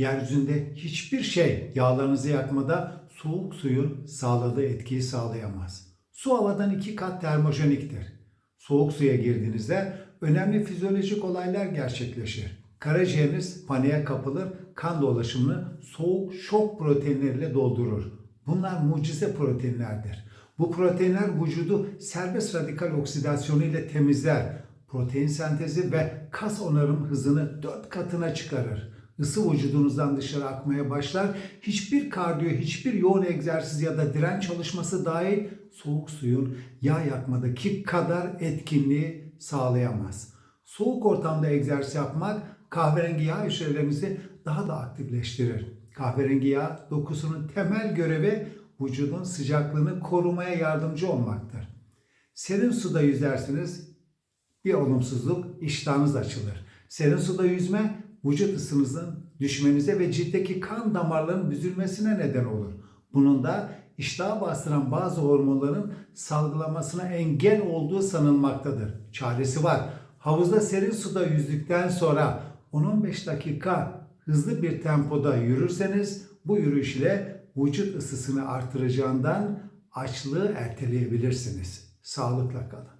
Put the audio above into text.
Yeryüzünde hiçbir şey yağlarınızı yakmada soğuk suyun sağladığı etkiyi sağlayamaz. Su havadan iki kat termojeniktir. Soğuk suya girdiğinizde önemli fizyolojik olaylar gerçekleşir. Karaciğeriniz paniğe kapılır, kan dolaşımını soğuk şok proteinleriyle doldurur. Bunlar mucize proteinlerdir. Bu proteinler vücudu serbest radikal oksidasyonu ile temizler. Protein sentezi ve kas onarım hızını dört katına çıkarır. Isı vücudunuzdan dışarı akmaya başlar. Hiçbir kardiyo, hiçbir yoğun egzersiz ya da direnç çalışması dahil soğuk suyun yağ yakmadaki kadar etkinliği sağlayamaz. Soğuk ortamda egzersiz yapmak kahverengi yağ hücrelerinizi daha da aktifleştirir. Kahverengi yağ dokusunun temel görevi vücudun sıcaklığını korumaya yardımcı olmaktır. Serin suda yüzersiniz, bir olumsuzluk iştahınız açılır. Serin suda yüzme vücut ısınızın düşmenize ve ciltteki kan damarlarının büzülmesine neden olur. Bunun da iştahı bastıran bazı hormonların salgılamasına engel olduğu sanılmaktadır. Çaresi var. Havuzda serin suda yüzdükten sonra 10-15 dakika hızlı bir tempoda yürürseniz bu yürüyüş ile vücut ısısını artıracağından açlığı erteleyebilirsiniz. Sağlıkla kalın.